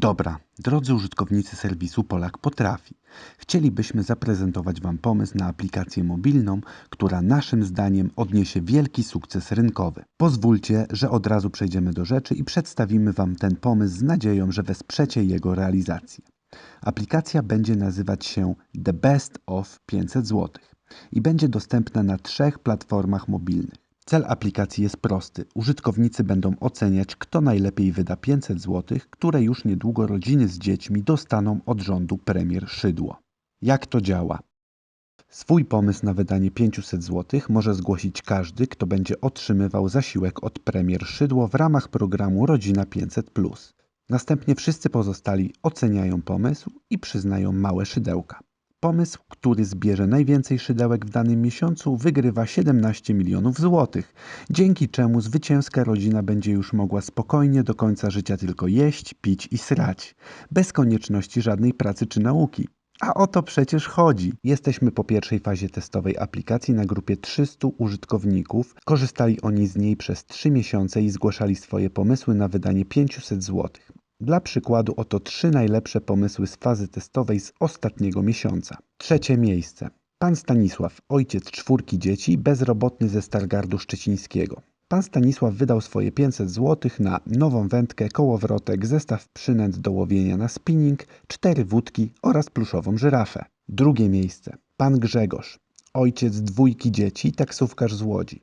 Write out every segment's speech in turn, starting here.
Dobra, drodzy użytkownicy serwisu Polak Potrafi, chcielibyśmy zaprezentować Wam pomysł na aplikację mobilną, która naszym zdaniem odniesie wielki sukces rynkowy. Pozwólcie, że od razu przejdziemy do rzeczy i przedstawimy Wam ten pomysł z nadzieją, że wesprzecie jego realizację. Aplikacja będzie nazywać się The Best of 500 zł i będzie dostępna na trzech platformach mobilnych. Cel aplikacji jest prosty. Użytkownicy będą oceniać, kto najlepiej wyda 500 zł, które już niedługo rodziny z dziećmi dostaną od rządu premier Szydło. Jak to działa? Swój pomysł na wydanie 500 zł może zgłosić każdy, kto będzie otrzymywał zasiłek od premier Szydło w ramach programu Rodzina 500. Następnie wszyscy pozostali oceniają pomysł i przyznają małe szydełka. Pomysł, który zbierze najwięcej szydełek w danym miesiącu, wygrywa 17 milionów złotych, dzięki czemu zwycięska rodzina będzie już mogła spokojnie do końca życia tylko jeść, pić i srać, bez konieczności żadnej pracy czy nauki. A o to przecież chodzi. Jesteśmy po pierwszej fazie testowej aplikacji na grupie 300 użytkowników. Korzystali oni z niej przez 3 miesiące i zgłaszali swoje pomysły na wydanie 500 zł. Dla przykładu oto trzy najlepsze pomysły z fazy testowej z ostatniego miesiąca. Trzecie miejsce. Pan Stanisław, ojciec czwórki dzieci, bezrobotny ze Stargardu Szczecińskiego. Pan Stanisław wydał swoje 500 zł na nową wędkę, kołowrotek, zestaw przynęt do łowienia na spinning, cztery wódki oraz pluszową żyrafę. Drugie miejsce. Pan Grzegorz, ojciec dwójki dzieci, taksówkarz z Łodzi.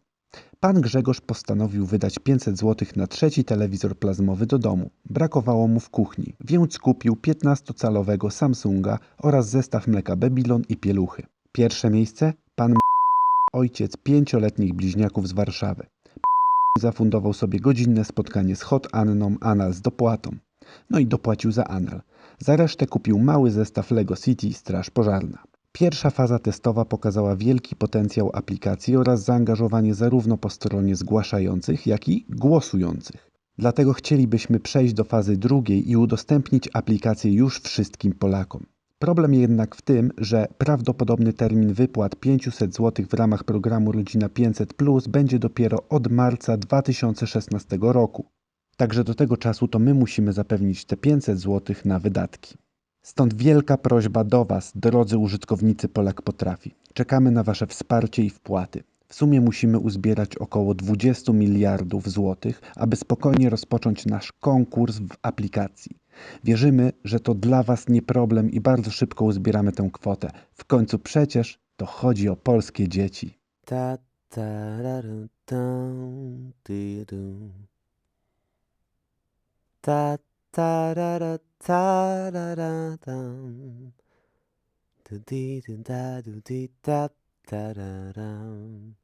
Pan Grzegorz postanowił wydać 500 zł na trzeci telewizor plazmowy do domu. Brakowało mu w kuchni, więc kupił 15-calowego Samsunga oraz zestaw mleka Babylon i pieluchy. Pierwsze miejsce pan ojciec pięcioletnich bliźniaków z Warszawy. Zafundował sobie godzinne spotkanie z Hot Anną Anal z dopłatą. No i dopłacił za Anal. Za resztę kupił mały zestaw Lego City Straż Pożarna. Pierwsza faza testowa pokazała wielki potencjał aplikacji oraz zaangażowanie zarówno po stronie zgłaszających, jak i głosujących. Dlatego chcielibyśmy przejść do fazy drugiej i udostępnić aplikację już wszystkim Polakom. Problem jednak w tym, że prawdopodobny termin wypłat 500 zł w ramach programu Rodzina 500 będzie dopiero od marca 2016 roku. Także do tego czasu to my musimy zapewnić te 500 zł na wydatki. Stąd wielka prośba do Was, drodzy użytkownicy Polak Potrafi. Czekamy na Wasze wsparcie i wpłaty. W sumie musimy uzbierać około 20 miliardów złotych, aby spokojnie rozpocząć nasz konkurs w aplikacji. Wierzymy, że to dla Was nie problem i bardzo szybko uzbieramy tę kwotę. W końcu przecież to chodzi o polskie dzieci. Ta ta ra ru dum. Ta ta ra ra ta da da dum. Do dee do da do dee da da da dum.